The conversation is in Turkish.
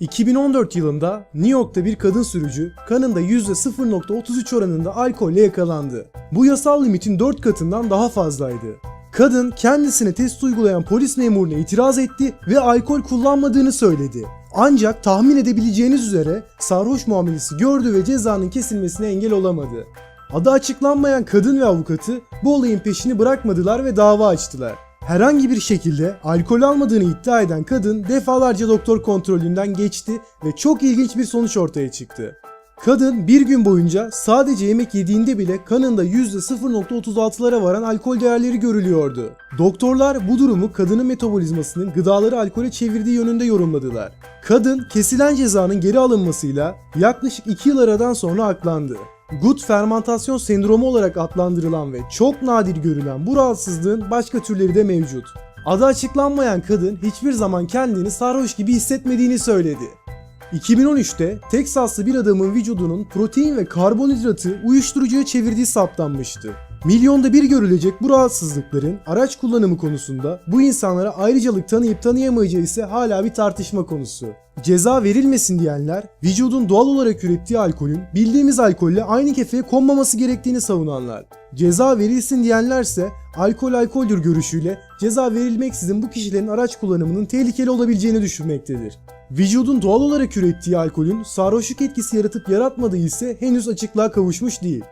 2014 yılında New York'ta bir kadın sürücü kanında %0.33 oranında alkolle yakalandı. Bu yasal limitin 4 katından daha fazlaydı. Kadın kendisine test uygulayan polis memuruna itiraz etti ve alkol kullanmadığını söyledi. Ancak tahmin edebileceğiniz üzere sarhoş muamelesi gördü ve cezanın kesilmesine engel olamadı. Adı açıklanmayan kadın ve avukatı bu olayın peşini bırakmadılar ve dava açtılar. Herhangi bir şekilde alkol almadığını iddia eden kadın defalarca doktor kontrolünden geçti ve çok ilginç bir sonuç ortaya çıktı. Kadın bir gün boyunca sadece yemek yediğinde bile kanında %0.36'lara varan alkol değerleri görülüyordu. Doktorlar bu durumu kadının metabolizmasının gıdaları alkole çevirdiği yönünde yorumladılar. Kadın kesilen cezanın geri alınmasıyla yaklaşık 2 yıl aradan sonra aklandı. Gut fermantasyon sendromu olarak adlandırılan ve çok nadir görülen bu rahatsızlığın başka türleri de mevcut. Adı açıklanmayan kadın hiçbir zaman kendini sarhoş gibi hissetmediğini söyledi. 2013'te Teksaslı bir adamın vücudunun protein ve karbonhidratı uyuşturucuya çevirdiği saptanmıştı. Milyonda bir görülecek bu rahatsızlıkların araç kullanımı konusunda bu insanlara ayrıcalık tanıyıp tanıyamayacağı ise hala bir tartışma konusu. Ceza verilmesin diyenler, vücudun doğal olarak ürettiği alkolün bildiğimiz alkolle aynı kefeye konmaması gerektiğini savunanlar. Ceza verilsin diyenlerse alkol alkoldür görüşüyle ceza verilmeksizin bu kişilerin araç kullanımının tehlikeli olabileceğini düşünmektedir. Vücudun doğal olarak ürettiği alkolün sarhoşluk etkisi yaratıp yaratmadığı ise henüz açıklığa kavuşmuş değil.